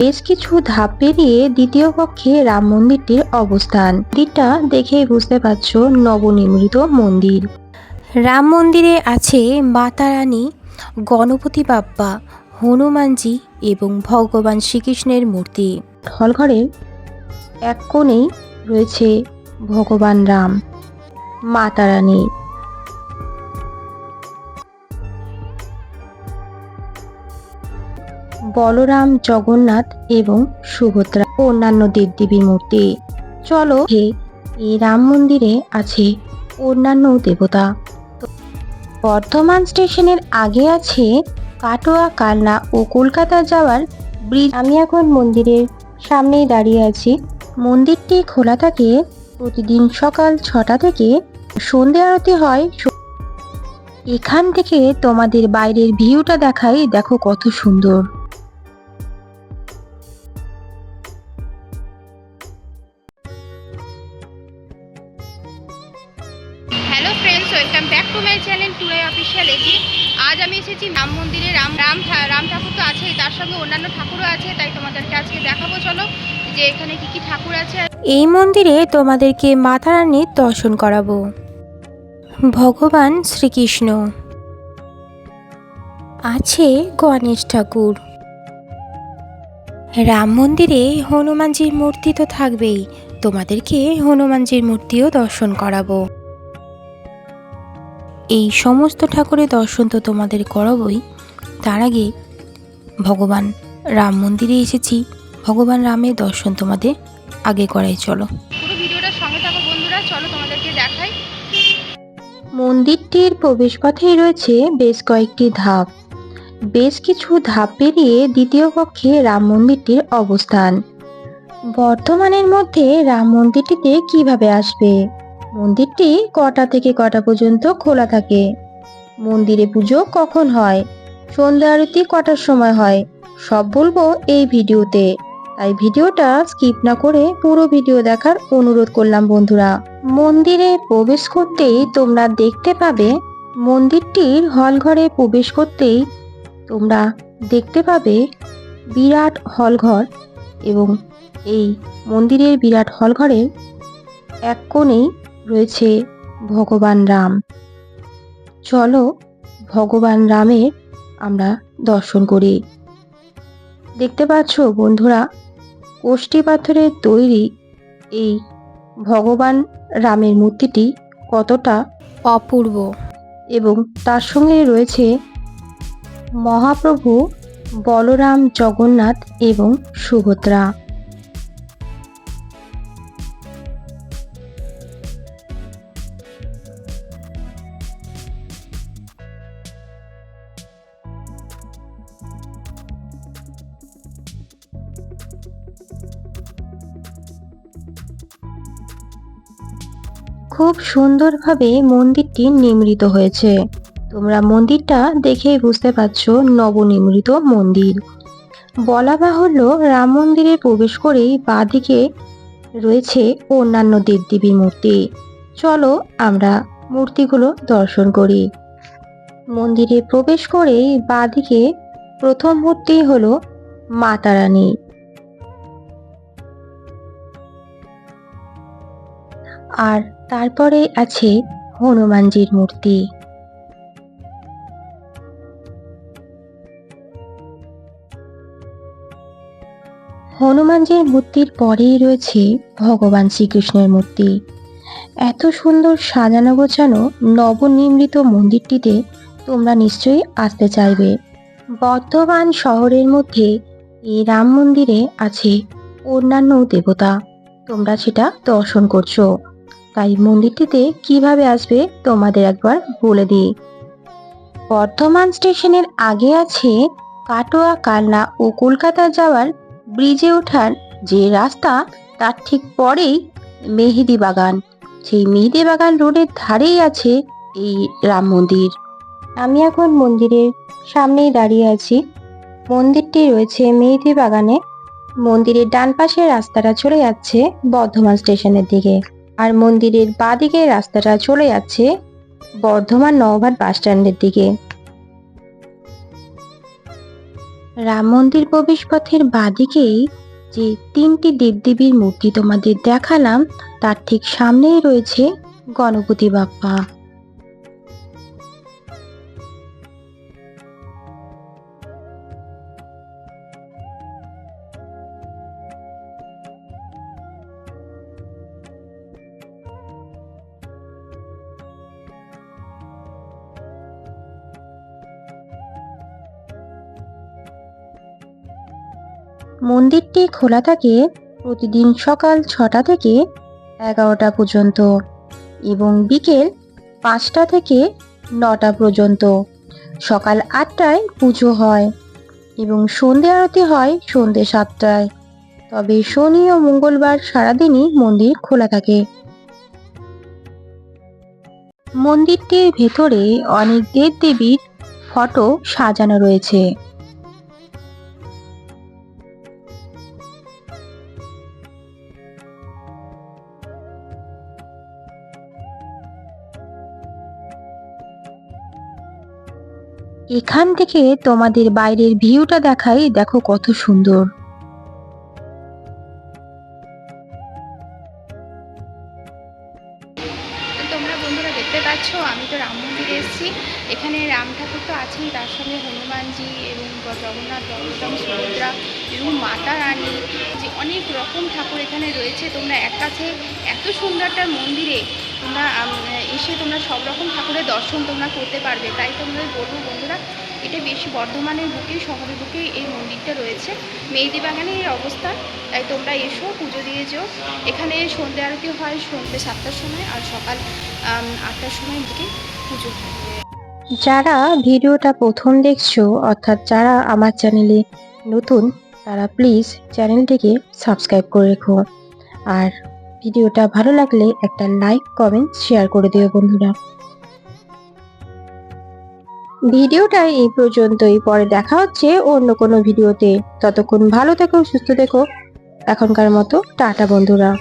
বেশ কিছু ধাপ পেরিয়ে দ্বিতীয় কক্ষে রাম মন্দিরটির অবস্থান। মন্দিরটা দেখেই বুঝতে পারছ নবনির্মিত মন্দির। রাম মন্দিরে আছে মাতা রানী গণপতি বাপ্পা হনুমানজি এবং ভগবান শ্রীকৃষ্ণের মূর্তি। হলঘরের এক কোণেই রয়েছে ভগবান রাম মাতা রানী বলরাম, জগন্নাথ এবং সুভদ্রা ও অন্যান্য দেবদেবীর মূর্তি। চলো হে এই রাম মন্দিরে আছে অন্যান্য দেবতা। বর্ধমান স্টেশনের আগে আছে কাটোয়া, কালনা ও কলকাতা যাওয়ার ব্রিজ। আমি এখন মন্দিরের সামনেই দাঁড়িয়ে আছি। মন্দিরটি খোলা থাকে প্রতিদিন সকাল ছটা থেকে। সন্ধে আরতি হয় এখান থেকে তোমাদের বাইরের ভিউটা দেখাই। দেখো কত সুন্দর। টুরাই অফিসিয়াল এজি আজ আমি এসেছি রাম মন্দিরে। রাম রাম রাম ঠাকুর তো আছেই, তার সঙ্গে অন্যান্য ঠাকুরও আছে, তাই তোমাদেরকে আজকে দেখাবো, চলো, যে এখানে কি কি ঠাকুর আছে। এই মন্দিরে তোমাদেরকে মাতা রানীর দর্শন করাবো। ভগবান শ্রীকৃষ্ণ। আছে গণেশ ঠাকুর। রাম মন্দিরে হনুমানজির মূর্তি তো থাকবেই, তোমাদেরকে হনুমানজির মূর্তিও দর্শন করাবো। এই সমস্ত ঠাকুরের দর্শন তো তোমাদের করাবই। তার আগে ভগবান রাম মন্দিরে এসেছি। ভগবান রামের দর্শন তোমাদের আগে করাই চলো। পুরো ভিডিওটার সঙ্গে থাকো বন্ধুরা চলো তোমাদেরকে দেখাই। মন্দিরটির প্রবেশপথেই রয়েছে বেশ কয়েকটি ধাপ। বেশ কিছু ধাপ পেরিয়ে দ্বিতীয় কক্ষে রাম মন্দিরটির অবস্থান। বর্তমানের মধ্যে রাম মন্দিরটিতে কীভাবে আসবে? মন্দিরটি কটা থেকে কটা পর্যন্ত খোলা থাকে? মন্দিরে পুজো কখন হয়? সন্ধ্যা আরতি কটার সময় হয়? সব বলব এই ভিডিওতে। তাই ভিডিওটা স্কিপ না করে পুরো ভিডিও দেখার অনুরোধ করলাম বন্ধুরা। মন্দিরে প্রবেশ করতেই তোমরা দেখতে পাবে মন্দিরটির হলঘরে প্রবেশ করতেই তোমরা দেখতে পাবে বিরাট হলঘর এবং এই মন্দিরের বিরাট হলঘরের এক কোণেই রয়েছে ভগবান রাম। চলো ভগবান রামের আমরা দর্শন করি। দেখতে পাচ্ছ বন্ধুরা, কোষ্ঠী পাথরের তৈরি এই ভগবান রামের মূর্তিটি কতটা অপূর্ব এবং তার সঙ্গে রয়েছে মহাপ্রভু বলরাম জগন্নাথ এবং সুভদ্রা। খুব সুন্দরভাবে মন্দিরটি নির্মিত হয়েছে। তোমরা মন্দিরটা দেখেই বুঝতে পারছ, নবনির্মিত মন্দির। বলা বাহুল্য, রাম মন্দিরে প্রবেশ করেই বাঁদিকে রয়েছে অন্যান্য দেবদেবীর মূর্তি। চলো আমরা মূর্তিগুলো দর্শন করি। মন্দিরে প্রবেশ করেই বাঁদিকে প্রথম মূর্তি হলো মাতা রানী। আর তারপরে আছে হনুমানজির মূর্তি। হনুমানজির মূর্তির পরেই রয়েছে ভগবান শ্রীকৃষ্ণের মূর্তি। এত সুন্দর সাজানো গোছানো নবনির্মিত মন্দিরটিতে তোমরা নিশ্চয়ই আসতে চাইবে। বর্ধমান শহরের মধ্যে এই রাম মন্দিরে আছে অন্যান্য দেবতা। তোমরা সেটা দর্শন করছ। তাই মন্দিরটিতে কীভাবে আসবে তোমাদের একবার বলে দিই। বর্ধমান স্টেশনের আগে আছে কাটোয়া, কালনা ও কলকাতা যাওয়ার ব্রিজে ওঠার যে রাস্তা, তার ঠিক পরেই মেহেদি বাগান। সেই মেহেদি বাগান রোডের ধারেই আছে এই রাম মন্দির। আমি এখন মন্দিরের সামনেই দাঁড়িয়ে আছি। মন্দিরটি রয়েছে মেহেদি বাগানে। মন্দিরের ডান পাশের রাস্তাটা চলে যাচ্ছে বর্ধমান স্টেশনের দিকে। আর মন্দিরের বাঁদিকে রাস্তাটা চলে যাচ্ছে বর্ধমান নওভাট বাস স্ট্যান্ডের দিকে। রাম মন্দির প্রবেশ পথের বাঁদিকেই যে তিনটি দেবদেবীর মূর্তি তোমাদের দেখালাম, তার ঠিক সামনেই রয়েছে গণপতি বাপ্পা। মন্দিরটি খোলা থাকে প্রতিদিন সকাল ছটা থেকে এগারোটা পর্যন্ত এবং বিকেল পাঁচটা থেকে নটা পর্যন্ত। সকাল আটটায় পুজো হয় এবং সন্ধে আরতি হয় সন্ধে সাতটায়। তবে শনি ও মঙ্গলবার সারাদিনই মন্দির খোলা থাকে। মন্দিরটির ভেতরে অনেক দেব দেবীর ফটো সাজানো রয়েছে। এখান থেকে তোমাদের বাইরের ভিউটা দেখাই, দেখো কত সুন্দর। তোমরা বন্ধুরা দেখতে পাচ্ছ, আমি তো রাম মন্দিরে এসেছি। এখানে রাম ঠাকুর তো আছেই, তার সঙ্গে হনুমানজি এবং জগন্নাথ বলরাম সুভদ্রা এবং মাতা রানী, যে অনেক রকম ঠাকুর এখানে রয়েছে। তোমরা এক কাছে এত সুন্দর একটা মন্দিরে তোমরা এসে তোমরা সব রকম ঠাকুরের দর্শন তোমরা করতে পারবে। তাই তোমাদের বলব এটা বেশি বর্ধমানের বুকে, শহরের বুকে এই মন্দিরটা রয়েছে। মেহেদি বাগানে এর অবস্থান, তাই তোমরা এসো, পুজো দিয়ে যেও। এখানে সন্ধ্যে আরতি হয় সন্ধ্যে সাতটার সময় আর সকাল আটটার সময় দিকে পুজো হয়। যারা ভিডিওটা প্রথম দেখছ, অর্থাৎ যারা আমার চ্যানেলে নতুন, তারা প্লিজ চ্যানেলটিকে সাবস্ক্রাইব করে রেখো। আর ভিডিওটা ভালো লাগলে একটা লাইক কমেন্ট শেয়ার করে দিও বন্ধুরা। ভিডিওটা এই পর্যন্তই। পরে দেখা হচ্ছে অন্য কোনো ভিডিওতে। ততক্ষণ ভালো থেকো, সুস্থ থেকো। এখনকার মতো টাটা বন্ধুরা।